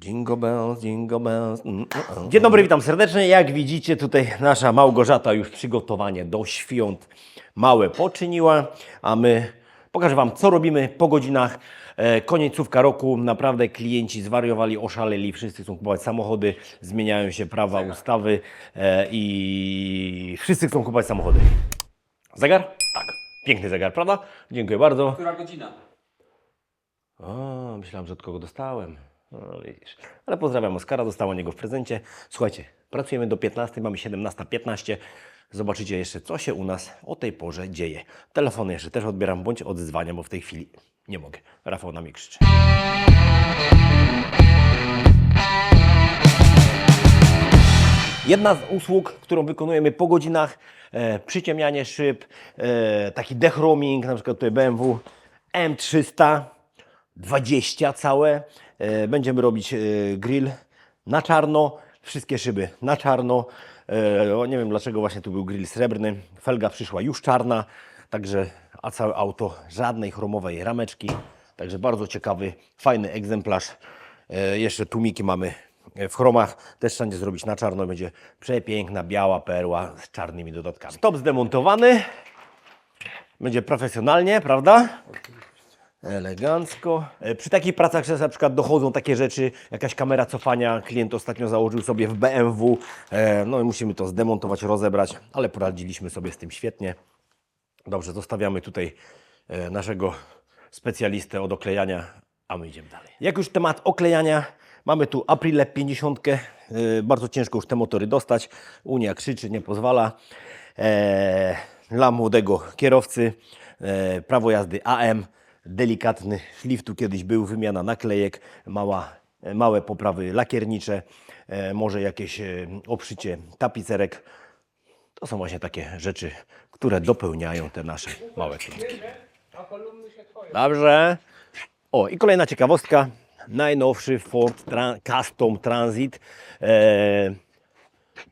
Jingle bells, jingle bells. mm, mm, mm. Dzień dobry, witam serdecznie. Jak widzicie, tutaj nasza Małgorzata już przygotowanie do świąt małe poczyniła, a my pokażę Wam, co robimy po godzinach. E, Koniecówka roku, naprawdę klienci zwariowali, oszaleli, wszyscy chcą kupować samochody, zmieniają się prawa, ustawy e, i wszyscy chcą kupować samochody. Zegar? Tak. Piękny zegar, prawda? Dziękuję bardzo. Która godzina? O, myślałem, że od kogo dostałem. No, widzisz. Ale pozdrawiam Oskara, dostałem od niego w prezencie. Słuchajcie, pracujemy do 15, mamy 17.15. Zobaczycie jeszcze, co się u nas o tej porze dzieje. Telefony jeszcze też odbieram, bądź odzwaniam, bo w tej chwili nie mogę. Rafał na mnie krzyczy. Jedna z usług, którą wykonujemy po godzinach, e, przyciemnianie szyb, e, taki dechroming, na przykład tutaj BMW M300, 20 całe. E, będziemy robić e, grill na czarno, wszystkie szyby na czarno. E, nie wiem dlaczego właśnie tu był grill srebrny. Felga przyszła już czarna, także a całe auto żadnej chromowej rameczki. Także bardzo ciekawy, fajny egzemplarz. Jeszcze tłumiki mamy w chromach. Też wszędzie zrobić na czarno. Będzie przepiękna, biała perła z czarnymi dodatkami. Stop zdemontowany. Będzie profesjonalnie, prawda? Elegancko. E, Przy takich pracach że na przykład dochodzą takie rzeczy, jakaś kamera cofania, klient ostatnio założył sobie w BMW, e, no i musimy to zdemontować, rozebrać, ale poradziliśmy sobie z tym świetnie. Dobrze, zostawiamy tutaj e, naszego specjalistę od oklejania, a my idziemy dalej. Jak już temat oklejania, mamy tu Aprile 50, e, bardzo ciężko już te motory dostać, Unia krzyczy, nie pozwala. Dla młodego kierowcy prawo jazdy AM, delikatny szlif tu kiedyś był, wymiana naklejek, mała, małe poprawy lakiernicze, e, może jakieś e, obszycie tapicerek. To są właśnie takie rzeczy, które dopełniają te nasze małe klocki. Dobrze. O, i kolejna ciekawostka. Najnowszy Ford Tra- Custom Transit e,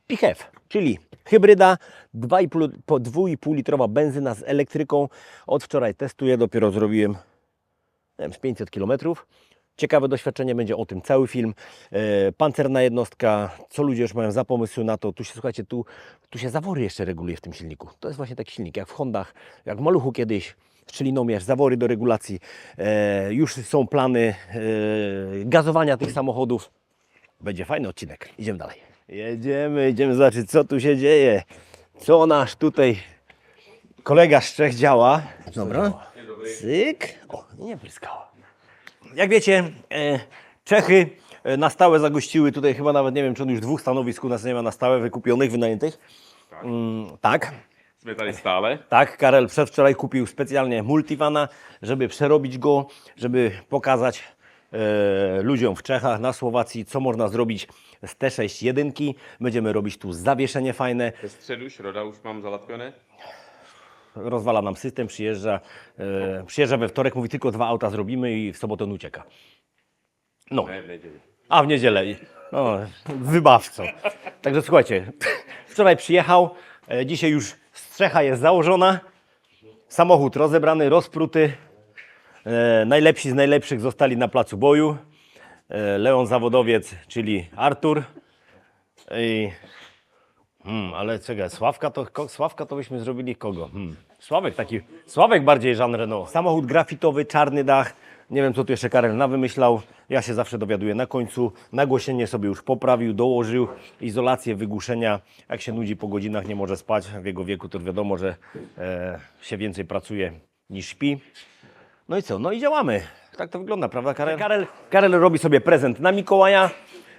PHEV, czyli hybryda 2,5 po 2,5 litrowa benzyna z elektryką. Od wczoraj testuję, dopiero zrobiłem wiem, z 500 km. Ciekawe doświadczenie, będzie o tym cały film. E, pancerna jednostka, co ludzie już mają za pomysły na to. Tu się, słuchajcie, tu, tu się zawory jeszcze reguluje w tym silniku. To jest właśnie taki silnik, jak w Hondach, jak w Maluchu kiedyś, szczelinomierz, zawory do regulacji. E, już są plany e, gazowania tych samochodów. Będzie fajny odcinek. Idziemy dalej. Jedziemy, idziemy zobaczyć, co tu się dzieje. Co nasz tutaj kolega z Czech działa. Dobra. Cyk. O, nie pryskała. Jak wiecie, e, Czechy e, na stałe zagościły tutaj chyba nawet nie wiem, czy on już dwóch stanowisk u nas nie ma na stałe wykupionych, wynajętych. Mm, tak. Sme tady stále. Tak, Karel przedwczoraj kupił specjalnie multivana, żeby przerobić go, żeby pokazać ludziom w Czechach, na Słowacji, co można zrobić z T6 jedynki. Będziemy robić tu zawieszenie fajne, Ve středu šroda už mám zalatvené. rozwala nam system, przyjeżdża, e, przyjeżdża we wtorek, mówi tylko dwa auta zrobimy i w sobotę on ucieka. No, a w niedzielę. O, wybawco. Także słuchajcie, wczoraj przyjechał, e, dzisiaj już strzecha jest założona, samochód rozebrany, rozpruty. E, najlepsi z najlepszych zostali na placu boju. E, Leon Zawodowiec, czyli Artur. I, hmm, ale czekaj, Sławka to, Sławka to byśmy zrobili kogo? Hmm. Sławek taki, Sławek bardziej Jean Renault. Samochód grafitowy, czarny dach. Nie wiem, co tu jeszcze Karel nawymyślał. Ja się zawsze dowiaduję na końcu. Nagłośnienie sobie już poprawił, dołożył. Izolację, wygłuszenia. Jak się nudzi po godzinach, nie może spać. W jego wieku to wiadomo, że e, się więcej pracuje niż śpi. No i co? No i działamy. Tak to wygląda, prawda Karel? Karel, Karel robi sobie prezent na Mikołaja.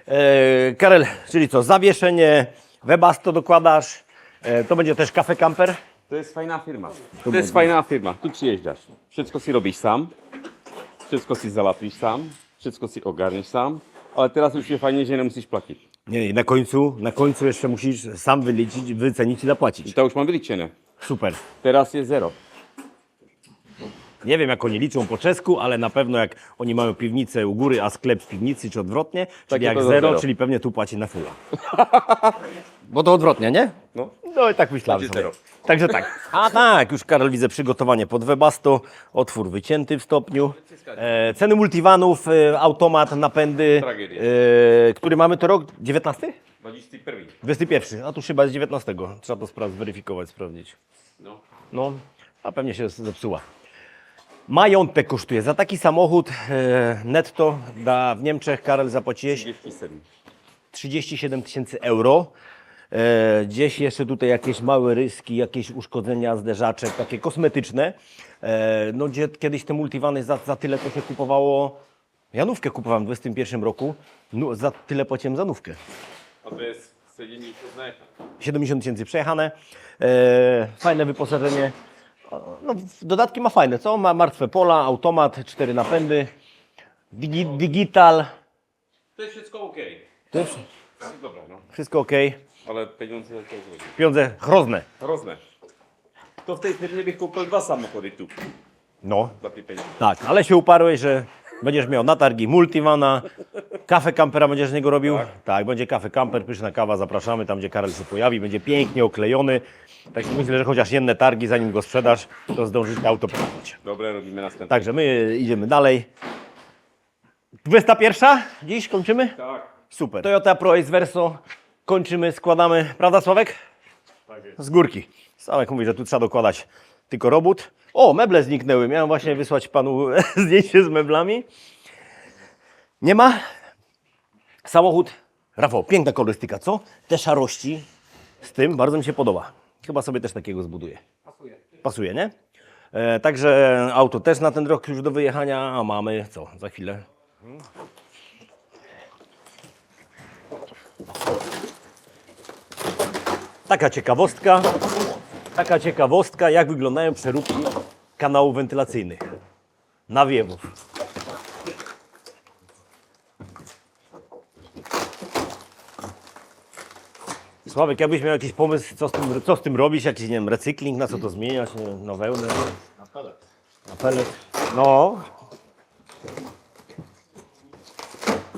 E, Karel, czyli co? Zawieszenie, webasto dokładasz. E, to będzie też kafe camper. To jest fajná firma. To jest fajná firma. Tu přiježdáš. Všetko si robíš sám. Všetko si zalatíš sám. Všetko si ogarnieš sám. Ale teraz už je fajnie, že nemusíš platit. Nie, nie, na końcu, na końcu jeszcze musisz sam wyliczyć, wycenić i zapłacić. To už mám vyličené. Super. Teraz je zero. Nie wiem, jak oni liczą po czesku, ale na pewno jak oni mają piwnicę u góry, a sklep w piwnicy, czy odwrotnie, czyli jak zero, zero. czyli pewnie tu płaci na fulla. Bo to odwrotnie, nie? No. No i tak myślałem Będzie sobie. zero. Także tak. A tak, już Karol widzę przygotowanie pod Webasto, otwór wycięty w stopniu. E, ceny multivanów, e, automat, napędy. Tragedia. E, który mamy to rok? 19? 21. 21, a tu chyba jest 19. Trzeba to sprawdzić, zweryfikować, sprawdzić. No. No, a pewnie się zepsuła. Majątek kosztuje. Za taki samochód e, netto da w Niemczech Karel zapłaciłeś 37. 37 tysięcy euro. E, gdzieś jeszcze tutaj jakieś małe ryski, jakieś uszkodzenia zderzaczek, takie kosmetyczne. E, no gdzie kiedyś te multivany za, za tyle to się kupowało. Janówkę kupowałem w 21 roku. No, za tyle płaciłem za nówkę. A to jest 70 70 tysięcy przejechane. E, fajne wyposażenie. No, dodatki ma fajne, co? Ma martwe pola, automat, cztery napędy, digi, digital. To jest wszystko ok. To jest Dobra, no. wszystko ok. Ale pieniądze to chodzi. Pieniądze chrozne. Rozne. To w tej firmie kupił dwa samochody tu. No, Za te pieniądze. tak, ale się uparłeś, że będziesz miał na targi multivana, kafę kampera będziesz z niego robił. Tak, będzie kafę kamper, pyszna kawa, zapraszamy tam, gdzie Karel się pojawi, będzie pięknie oklejony. Tak myślę, że chociaż jedne targi, zanim go sprzedasz, to zdążysz auto prowadzić. Dobra, robimy następne. Także my idziemy dalej. 21? Dziś kończymy? Tak. Super. Toyota Pro Ace Verso. Kończymy, składamy. Prawda, Sławek? Tak jest. Z górki. Sławek mówi, że tu trzeba dokładać tylko robót. O, meble zniknęły. Miałem właśnie wysłać panu zdjęcie z meblami. Nie ma. Samochód. Rafał, piękna kolorystyka, co? Te szarości z tym bardzo mi się podoba. Chyba sobie też takiego zbuduję. Pasuje. Pasuje, nie? E, także auto też na ten rok już do wyjechania, a mamy co? Za chwilę. Taka ciekawostka. Taka ciekawostka, jak wyglądają przeróbki kanałów wentylacyjnych. Nawiewów. Sławek, jakbyś miał jakiś pomysł, co z tym, co z tym robić, jakiś, nie wiem, recykling, na co to zmieniać, na wełnę? Na pelet. Na pelet. No.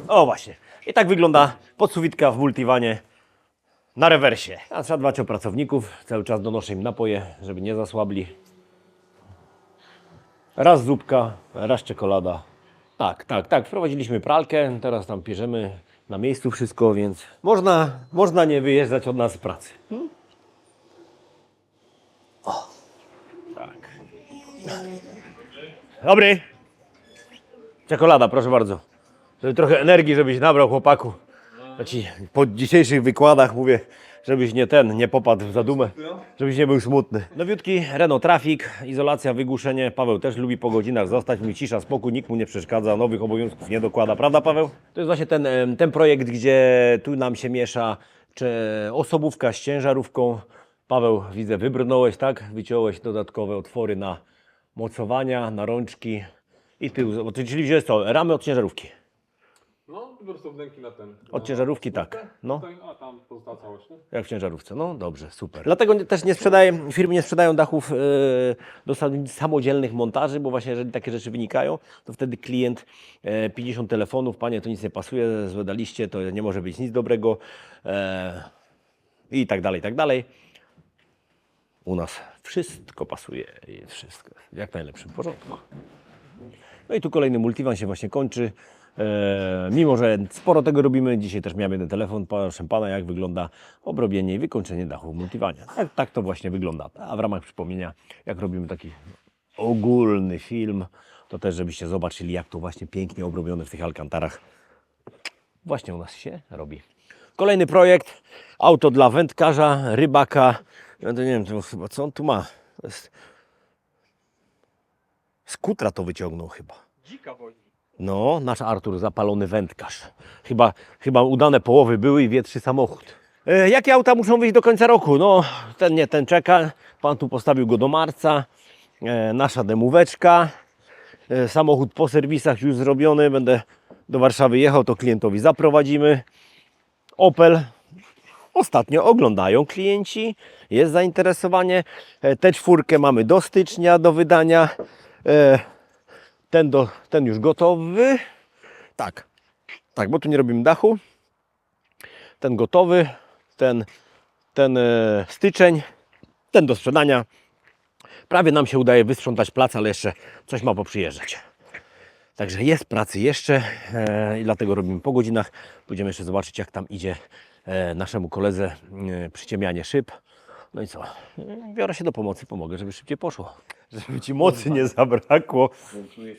O właśnie. I tak wygląda podsuwitka w multiwanie na rewersie. A trzeba dbać o pracowników, cały czas donoszę im napoje, żeby nie zasłabli. Raz zupka, raz czekolada. Tak, tak, tak. Wprowadziliśmy pralkę, teraz tam bierzemy na miejscu wszystko, więc można, można nie wyjeżdżać od nas z pracy. O, tak. Dobry. Czekolada, proszę bardzo. Żeby trochę energii, żebyś nabrał chłopaku. Ci po dzisiejszych wykładach mówię, żebyś nie ten, nie popadł w zadumę, żebyś nie był smutny. Nowiutki Renault Traffic, izolacja, wygłuszenie. Paweł też lubi po godzinach zostać, mi cisza, spokój, nikt mu nie przeszkadza, nowych obowiązków nie dokłada, prawda Paweł? To jest właśnie ten, ten projekt, gdzie tu nam się miesza czy osobówka z ciężarówką. Paweł, widzę, wybrnąłeś, tak? Wyciąłeś dodatkowe otwory na mocowania, na rączki i tył. Czyli wziąłeś co, ramy od ciężarówki. No, po prostu wnęki na ten. Od ciężarówki tak. No. Nie? Jak w ciężarówce. No dobrze, super. Dlatego nie- też nie sprzedaję, firmy nie sprzedają dachów e, do sam- samodzielnych montaży, bo właśnie jeżeli takie rzeczy wynikają, to wtedy klient e, 50 telefonów, panie to nic nie pasuje, złedaliście, to nie może być nic dobrego e, i tak dalej, i tak dalej. U nas wszystko pasuje i jest wszystko w jak najlepszym porządku. No i tu kolejny multivan się właśnie kończy. E, mimo, że sporo tego robimy, dzisiaj też miałem jeden telefon, proszę pana, jak wygląda obrobienie i wykończenie dachu w multiwanie. Tak, tak to właśnie wygląda. A w ramach przypomnienia, jak robimy taki ogólny film, to też żebyście zobaczyli, jak to właśnie pięknie obrobione w tych alkantarach właśnie u nas się robi. Kolejny projekt, auto dla wędkarza, rybaka. Ja to nie wiem, co on tu ma? To jest... Z kutra to wyciągnął chyba. Dzika. No, nasz Artur, zapalony wędkarz. Chyba, chyba udane połowy były i wietrzy samochód. E, jakie auta muszą wyjść do końca roku? No, ten nie, ten czeka. Pan tu postawił go do marca. E, nasza demóweczka. E, samochód po serwisach już zrobiony. Będę do Warszawy jechał, to klientowi zaprowadzimy. Opel. Ostatnio oglądają klienci, jest zainteresowanie. E, Tę czwórkę mamy do stycznia do wydania. E, ten, do, ten już gotowy. Tak. Tak, bo tu nie robimy dachu. Ten gotowy. Ten ten e, styczeń, ten do sprzedania. Prawie nam się udaje wysprzątać plac, ale jeszcze coś ma poprzyjeżdżać. Także jest pracy jeszcze e, i dlatego robimy po godzinach. Pójdziemy jeszcze zobaczyć, jak tam idzie e, naszemu koledze e, przyciemianie szyb. No i co? Biorę się do pomocy, pomogę, żeby szybciej poszło. Żeby ci mocy nie zabrakło.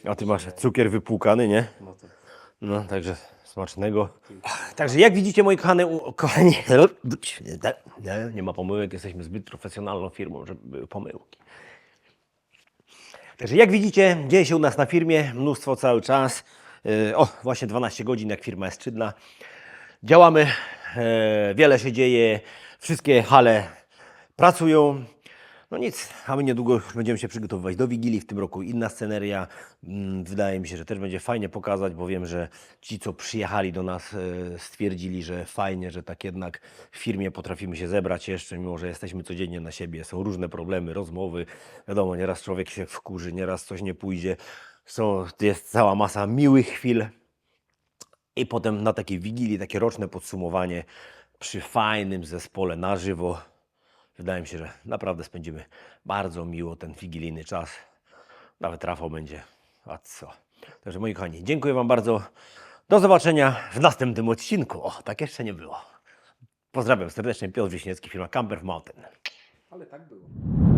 A ty masz cukier wypłukany, nie? No, także smacznego. Także jak widzicie, moi kochane, u- kochani, nie, nie ma pomyłek, jesteśmy zbyt profesjonalną firmą, żeby były pomyłki. Także jak widzicie, dzieje się u nas na firmie mnóstwo cały czas. Yy, O, właśnie 12 godzin, jak firma jest czynna. Działamy, e, wiele się dzieje, wszystkie hale pracują. No nic, a my niedługo będziemy się przygotowywać do Wigilii. W tym roku inna sceneria. Mm, Wydaje mi się, że też będzie fajnie pokazać, bo wiem, że ci, co przyjechali do nas, e, stwierdzili, że fajnie, że tak jednak w firmie potrafimy się zebrać jeszcze, mimo że jesteśmy codziennie na siebie. Są różne problemy, rozmowy. Wiadomo, nieraz człowiek się wkurzy, nieraz coś nie pójdzie. Są, jest cała masa miłych chwil. I potem na takiej wigilii, takie roczne podsumowanie przy fajnym zespole na żywo. Wydaje mi się, że naprawdę spędzimy bardzo miło ten wigilijny czas. Nawet Rafał będzie. A co? Także moi kochani, dziękuję Wam bardzo. Do zobaczenia w następnym odcinku. O, tak jeszcze nie było. Pozdrawiam serdecznie, Piotr Wiśniewski, firma Camper Mountain. Ale tak było.